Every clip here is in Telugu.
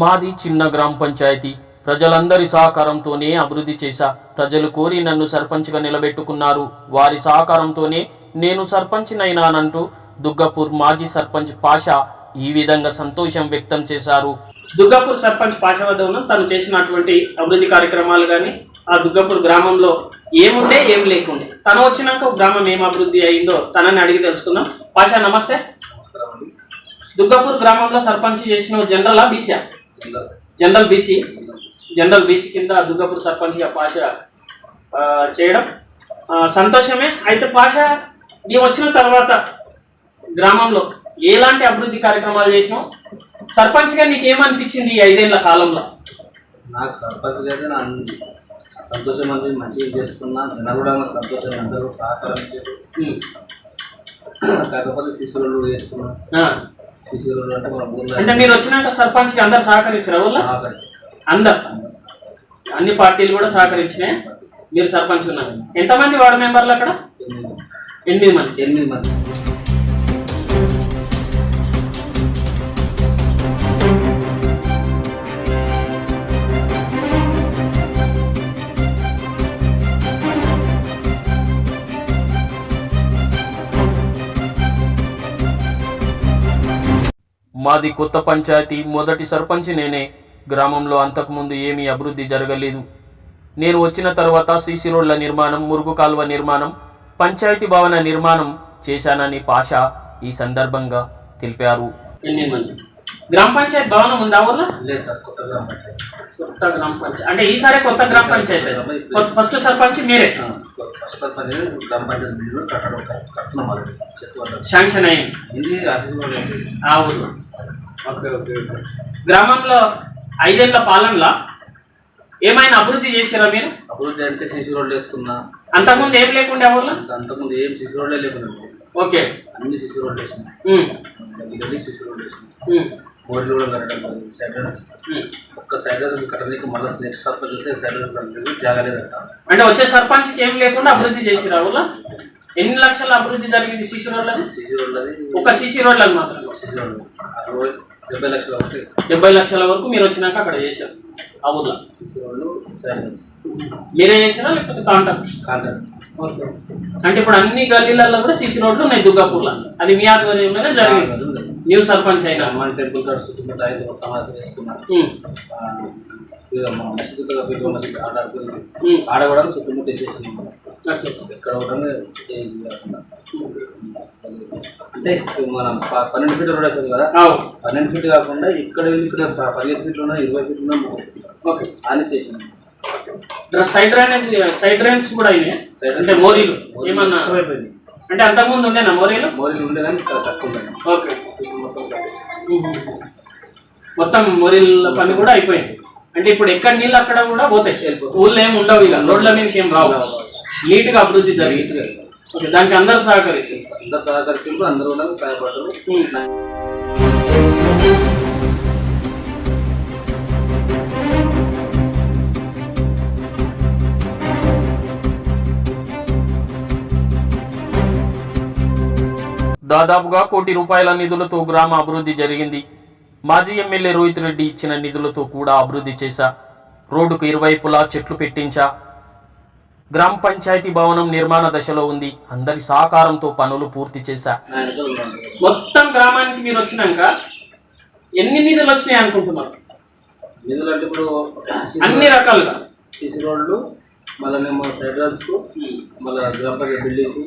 మాది చిన్న గ్రామ పంచాయతీ ప్రజలందరి సహకారంతోనే అభివృద్ధి చేశా. ప్రజలు కోరి నన్ను సర్పంచ్గా నిలబెట్టుకున్నారు. వారి సహకారంతోనే నేను సర్పంచ్నైనానంటూ దుగ్గపూర్ మాజీ సర్పంచ్ పాషా ఈ విధంగా సంతోషం వ్యక్తం చేశారు. దుగ్గపూర్ సర్పంచ్ పాషా వద్ద ఉన్న తను చేసినటువంటి అభివృద్ధి కార్యక్రమాలు కానీ ఆ దుగ్గపూర్ గ్రామంలో ఏముండే ఏం లేకుండే. తను వచ్చినాక గ్రామం ఏం అభివృద్ధి అయిందో తనని అడిగి తెలుసుకుందాం. పాషా నమస్తే. దుగ్గపూర్ గ్రామంలో సర్పంచ్ చేసిన general BC? General. BC? General BC కింద దుర్గాపూర్ సర్పంచ్గా పాష చేయడం. సంతోషమే. అయితే పాష నీ వచ్చిన తర్వాత గ్రామంలో ఎలాంటి అభివృద్ధి కార్యక్రమాలు చేసినావు? సర్పంచ్గా నీకు ఏమనిపించింది ఈ ఐదేళ్ళ కాలంలో? నాకు సర్పంచ్ అయితే నా సంతోషం అండి మంచిగా చేసుకున్నా జనాలు కూడా నాకు సంతోషం అందరూ సహకారం. కాకపోతే శిశువులు చేసుకున్నా. శిశువులు అంటే మన ఊర్లో అంటే మీరు వచ్చినాక సర్పంచ్కి అందరు సహకరించారు సహకరించారు. అందరు. అన్ని పార్టీలు కూడా సహకరించినాయి మీరు సర్పంచ్ ఉన్నారు. ఎంతమంది వార్డు మెంబర్లు అక్కడ? ఎనిమిది ఎనిమిది మంది. ఎనిమిది మంది. మాది కొత్త పంచాయతీ మొదటి సర్పంచ్ నేనే. గ్రామంలో అంతకుముందు ఏమీ అభివృద్ధి జరగలేదు. నేను వచ్చిన తర్వాత సీసీ రోడ్ల నిర్మాణం మురుగు కాలువ నిర్మాణం పంచాయతీ భవన నిర్మాణం చేశానని పాష ఈ సందర్భంగా తెలిపారు. గ్రామ పంచాయతీ భవనం ఉందా ఊర్లో? లేదు సార్ కొత్త గ్రామ పంచాయతీ. కొత్త గ్రామ పంచాయతీ. అంటే ఈసారి కొత్త గ్రామ పంచాయతీ ఫస్ట్ సర్పంచ్ మీరే? ఆ, ఫస్ట్ సర్పంచ్ గ్రామ పంచాయతీ బిల్లు కట్టడం కడుతున్నాం ఆల్రెడీ చెట్టు వాళ్ళు శాంక్షన్ ఇది ఓకే ఓకే. గ్రామంలో ఐదేళ్ళ పాలనలో ఏమైనా అభివృద్ధి చేశారా మీరు? అభివృద్ధి అంటే శిశు రోడ్లు వేసుకున్నా. అంతకుముందు ఏం లేకుండే అంత- అంతకుముందు ఏం శిశు రోడ్లే లేకుండా ఓకే. అన్ని శిశు రోడ్లు ఉమ్, గల్లీ శిశు రోడ్లు వేసినాయి ఉమ్, బోర్డులు కూడా కట్టడం సైడ్రన్స్ ఉమ్. ఒక్క సైడ్రన్స్ కట్టడానికి మళ్ళీ నెక్స్ట్ సర్పంచ్ వస్తే సైడ్రన్స్ కట్టడానికి వెళ్తాం అంటే వచ్చే సర్పంచ్కి ఏం లేకుండా అభివృద్ధి చేసిరా ఊర్లో ఎన్ని లక్షల అభివృద్ధి జరిగింది సిసి రోడ్లది? శిశు రోడ్లది ఒక సిసి రోడ్లకు మాత్రం శిశు రోడ్లు అరవై డెబ్బై లక్షలు డెబ్బై లక్షల వరకు మీరు వచ్చినాక అక్కడ చేశారు. ఆ ఊర్లో మీరే చేసారా లేకపోతే కాంటాక్ట్ కాంటాక్ట్ ఓకే. అంటే ఇప్పుడు అన్ని గల్లీలలో కూడా సిసి రోడ్లు ఉన్నాయి దుర్గాపూర్లో. అది మీ ఆధ్వర్యంలోనే జరిగింది. న్యూ సర్పంచ్ అయినా. హనుమాన్ టెంపుల్ కాడ మొత్తం అది మసీదు ఆడ కూడా చుట్టుముట్ట వేసేసినాం మనం. ఓకే. ఎక్కడ కూడా. అంటే మన పన్నెండు ఫీట్లు రోడ్ వేసాం కదా. పన్నెండు ఫీట్ కాకుండా ఇక్కడ ఇక్కడ పదిహేను ఫీట్లు ఉన్నాయి ఇరవై ఫీట్లు ఫీట్లు ఓకే. అని చేసింది సైడ్ డ్రైనేజ్ సైడ్ డ్రైన్స్ కూడా అయినాయి? అంటే మోరీలు ఏమన్నా? అంటే అంతకుముందు ఉండేనా మోరీలు? మోరీలు ఉండే కానీ ఇక్కడ తక్కువ ఉన్నాయి ఓకే. మొత్తం మోరీల పని కూడా అయిపోయింది. అంటే ఇప్పుడు ఎక్కడ నీళ్ళు అక్కడ కూడా పోతాయి. ఊళ్ళో ఏమి ఉండవు ఇక. రోడ్ల మీదకి ఏం రావు. నీట్గా అభివృద్ధి జరిగింది దానికి అందరూ సహకరించారు అందరు సహకరించారు అందరూ కూడా సహాయపడ్డారు. దాదాపుగా కోటి రూపాయల నిధులతో గ్రామ అభివృద్ధి జరిగింది. మాజీ ఎమ్మెల్యే రోహిత్ రెడ్డి ఇచ్చిన నిధులతో కూడా అభివృద్ధి చేశా. రోడ్డుకు ఇరువైపులా చెట్లు పెట్టించా. గ్రామ పంచాయతీ భవనం నిర్మాణ దశలో ఉంది. అందరి సహకారంతో పనులు పూర్తి చేశా. మొత్తం గ్రామానికి మీరు వచ్చినాక ఎన్ని నిధులు వచ్చినాయి అనుకుంటున్నారు? నిధులు అంటే ఇప్పుడు అన్ని రకాలుగా? సిసి రోడ్లు మళ్ళీ మేము సైడ్ రాల్స్కు మళ్ళీ గ్రామ పంచాయతీ బిల్డింగ్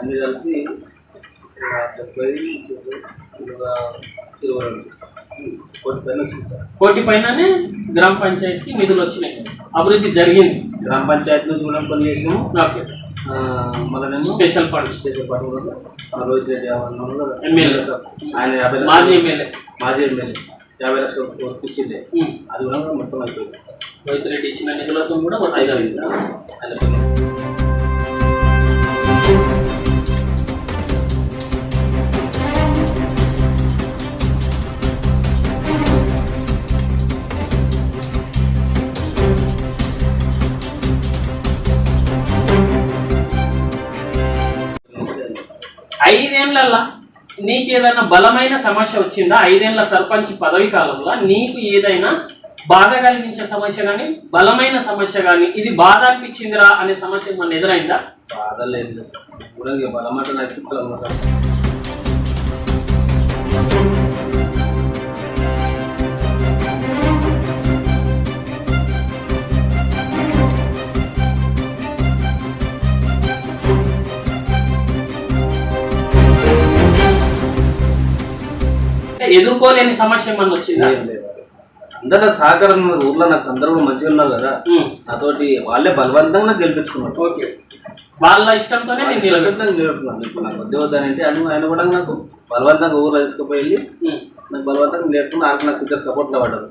అన్ని కలిపి డెబ్బై ఒక ఇరవై రెండు కోటి పైన వచ్చింది సార్ కోటి పైననే గ్రామ పంచాయతీకి నిధులు వచ్చినాయి. అభివృద్ధి జరిగింది. గ్రామ పంచాయతీ నుంచి కూడా పని చేసినాము. ఓకే. మళ్ళీ నేను స్పెషల్ ఫండ్స్ స్టేషన్ పాటు కూడా రోహిత్ రెడ్డి ఎమ్మెల్యే. సార్. ఆయన యాభై మాజీ ఎమ్మెల్యే. మాజీ ఎమ్మెల్యే. యాభై లక్షలు వరకు ఇచ్చింది. అది కూడా మొత్తం అయిపోయింది. రోహిత్ రెడ్డి ఇచ్చిన నిధులతో కూడా జరిగింది. ఆయన ఐదేళ్ళలో నీకు ఏదైనా బలమైన సమస్య వచ్చిందా? ఐదేళ్ళ సర్పంచ్ పదవి కాలంలో నీకు ఏదైనా బాధ కలిగించే సమస్య కానీ బలమైన సమస్య కానీ ఇది బాధ అనిపించిందిరా అనే సమస్య మన ఎదురైందా? బాధ లేదు సార్. బలమాట నాకు ఎదుర్కోలేని సమస్య ఏమన్నా వచ్చిందా. అందరూ నాకు సహకారం ఉన్నారు ఊర్లో నాకు అందరూ కూడా మంచిగా ఉన్నారు కదా. నాతోటి వాళ్ళే బలవంతంగా నాకు గెలిపించుకున్నారు. ఓకే. వాళ్ళ ఇష్టంతోనే నేను నిలబెట్టాను నిలబెట్టుకున్నాను. ఇప్పుడు నాకు వద్దే అంటే అని ఆయన కూడా నాకు బలవంతంగా ఊర్లో తీసుకుపోయి వెళ్ళి నాకు బలవంతంగా లేకుండా నాకు నాకు ఇద్దరు సపోర్ట్లో పడ్డారు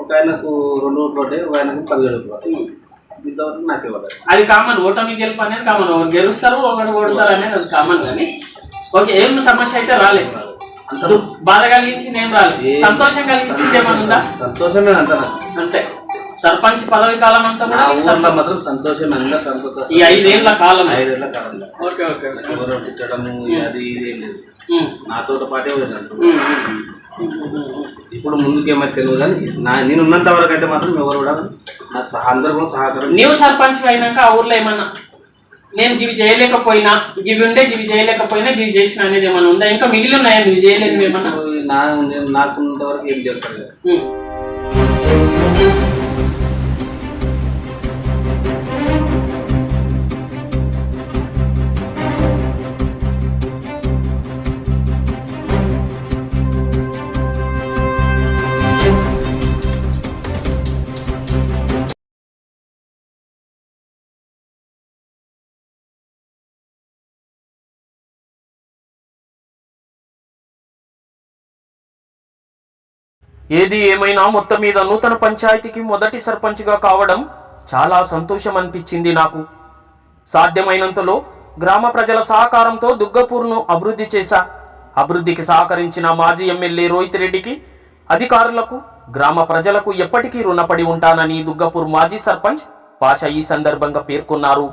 ఒక ఆయనకు రెండు ఓట్లు పడ్డాయి ఒక ఆయనకు పదివేలు ఓట్లు. ఇంతవరకు నాకే పడ్డాయి అది కామన్ ఓటమి గెలుపు అనేది కామన్ గెలుస్తారు ఒకరు ఓడతారు అనేది అది కామన్ కానీ. ఓకే ఏం సమస్య అయితే రాలేదు. బాధ కలిగించింది ఏం రాలేదు సంతోషం? కలిగించింది ఉందా? సంతోషమే అంత అంతే. సర్పంచ్ పదవి కాలం అంతా కూడా ఊర్లో మాత్రం సంతోషం అందరూ సంతోషం ఈ ఐదేళ్ళ కాలం. ఐదేళ్ళ కాలంలో ఓకే ఓకే ఎవరో తిట్టడము అది ఇది ఏం లేదు. నాతో పాటే పోయినట్టు. ఇప్పుడు ముందుకేమైతే తెలియదు కానీ నా నేను ఉన్నంత వరకు అయితే మాత్రం ఎవరు కూడా నాకు సహా అందరూ కూడా సహకారం నీవు సర్పంచ్ అయినాక ఆ ఊర్లో ఏమన్నా నేను గివి చేయలేకపోయినా గివి ఉండే గివి చేయలేకపోయినా గివి చేసిన అనేది ఏమన్నా ఉందా? ఇంకా మిగిలి ఉన్నాయా? నువ్వు చేయలేదు ఏమన్నా? ఇప్పుడు నా నేను నాకున్నంత వరకు ఏం చేస్తాను ఏది ఏమైనా మొత్తం మీద నూతన పంచాయతీకి మొదటి సర్పంచ్గా కావడం చాలా సంతోషం అనిపించింది నాకు. సాధ్యమైనంతలో గ్రామ ప్రజల సహకారంతో దుగ్గపూర్ను అభివృద్ధి చేశా. అభివృద్ధికి సహకరించిన మాజీ ఎమ్మెల్యే రోహిత్ రెడ్డికి అధికారులకు గ్రామ ప్రజలకు ఎప్పటికీ రుణపడి ఉంటానని దుగ్గపూర్ మాజీ సర్పంచ్ పాష ఈ సందర్భంగా పేర్కొన్నారు.